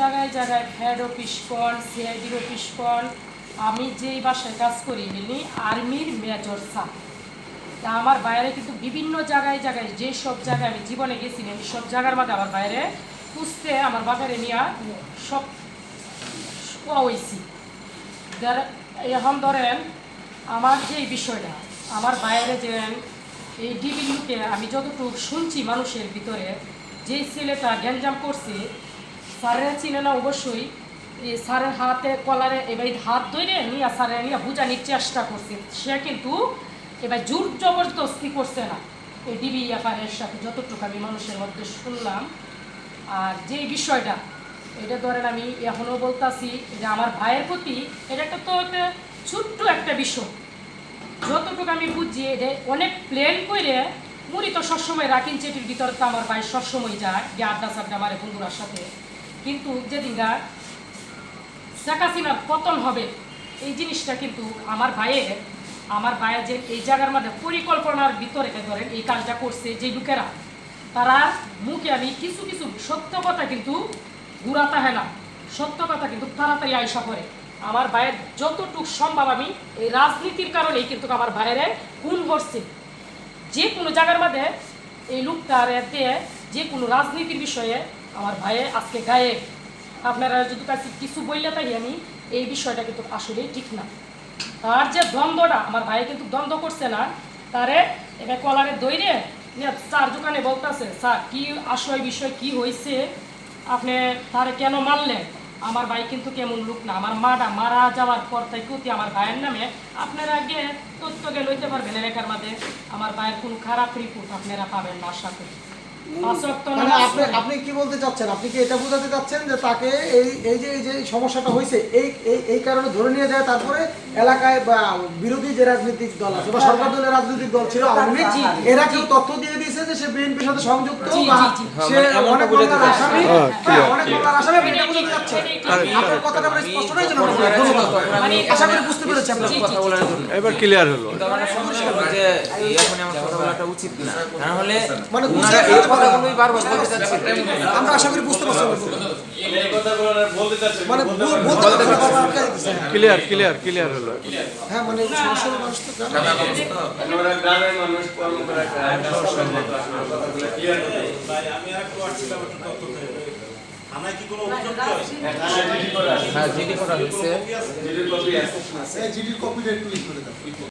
জায়গায় জায়গায় head office কন সিআইডির অফিস কন আমি যেই বাসায় কাজ করি এমনি আর্মির মেজর স্যার তা আমার বাইরে কিন্তু বিভিন্ন জায়গায় জায়গায় যে সব জায়গায় আমি জীবনে গেছি সব জায়গার মধ্যে আমার বাইরে পুষতে আমার বাজারে নিয়ে সব হয়েছি। এখন ধরেন আমার যে বিষয়টা, আমার বাইরে যে এই ডিবিলুকে আমি যতটুকু শুনছি মানুষের ভিতরে যে ছেলেটা গ্যাঞ্জাম করছে স্যারেরা চিনে না অবশ্যই। স্যারের হাতে কলারে এবার হাত ধরে নিয়ে স্যারে নিয়ে বুঝা বুঝানির চেষ্টা করছে। সে কিন্তু এবার জোর জবরদস্তি করছে না। এই ডিবি এফআইয়ের সাথে যতটুকু আমি মানুষের মধ্যে শুনলাম, আর যে বিষয়টা, এটা ধরেন আমি এখনও বলতাছি যে আমার ভাইয়ের প্রতি এটা একটা তো একটা ছোট্ট একটা বিষয়। যতটুকু আমি বুঝছি, এটা অনেক প্লেন করে মুড়ি তো সবসময় রাখিন চেটির ভিতরে তো আমার ভাই সবসময় যায়, যে আড্ডা সাড্ডা মারে বন্ধুরার সাথে। কিন্তু যেদিনটা শেখ পতন হবে, এই জিনিসটা কিন্তু আমার ভাইয়ের আমার ভাইয়ের যে এই জায়গার মধ্যে পরিকল্পনার ভিতরে ধরেন এই কাজটা করছে যে লোকেরা, তারা মুখে আমি কিছু কিছু সত্য কথা কিন্তু ঘুরাতে হয় না। সত্য কথা কিন্তু তাড়াতাড়ি আয়সা করে। আমার ভাইয়ের যতটুকু সম্ভব আমি এই রাজনীতির কারণেই কিন্তু আমার ভাইয়ের খুন করছে। যে কোনো জায়গার মধ্যে এই লোকটার দিয়ে যে কোনো রাজনীতির বিষয়ে আমার ভাইয়ে, আজকে গায়ে। আপনারা যদি কাছে কিছু বললে তাই আমি এই বিষয়টা কিন্তু আসলেই ঠিক না। তার যে দ্বন্দ্বটা, আমার ভাই কিন্তু দ্বন্দ্ব করছে না। তারে এবার কলারে দইরে নিয়ে চার দোকানে বলতেছে, স্যার, কি আসয় বিষয়, কি হয়েছে আপনি তারে কেন মারলেন আমার ভাই কিন্তু কেমন লোক না। আমার মাটা মারা যাওয়ার পর তাই কতি আমার ভাইয়ের নামে আপনারা আগে তথ্যকে লইতে পারবেন এলাকার মধ্যে আমার ভাইয়ের কোনো খারাপ রিপোর্ট আপনারা পাবেন না, আশা করি। মানে আপনি আপনি কি বলতে চাচ্ছেন? আপনি কি এটা বোঝাতে চাচ্ছেন যে তাকে এই এই যে এই যে সমস্যাটা হয়েছে এই এই কারণে ধরে নিয়ে যায় তারপরে এলাকায় বা বিরোধী যে রাজনৈতিক দল আছে বা সরকার দলের রাজনৈতিক দল ছিল আওয়ামী জি, এরা। কেউ তথ্য দিয়ে দিয়েছে? যে সে বিএনপির সাথে সংযুক্ত বা। সে মানে অনেক এমনটা বোঝাতে মামলার আসামি হ্যাঁ, হ্যাঁ, অনেক মামলার আসামি আপনি এটা বোঝাতে চাচ্ছেন আপনার কথাটা আমরা স্পষ্ট নয় জন্য মানে আশা করি বুঝতে পেরেছি আপনার কথা বলার জন্য এবার ক্লিয়ার হলো। যে এখন আমার কথা বলাটা উচিত না না হলে মানে এই কথাগুলোই বারবার বলতে চাচ্ছেন আমরা আশা করি বুঝতে পারছি। এই কথাগুলো মানে ক্লিয়ার ক্লিয়ার ক্লিয়ার হলো। হ্যাঁ মানে সমস্যা মানুষ তো গ্রামের মানুষ। কর্ম করে ক্লিয়ার আমি আর একটু আসছিলাম একটু তথ্য থানায় কি কোনো অভিযোগ হ্যাঁ জিডি করা হয়েছে। জিডির কপি আছে? জিডির কপিটা একটু লিখ করে দাও।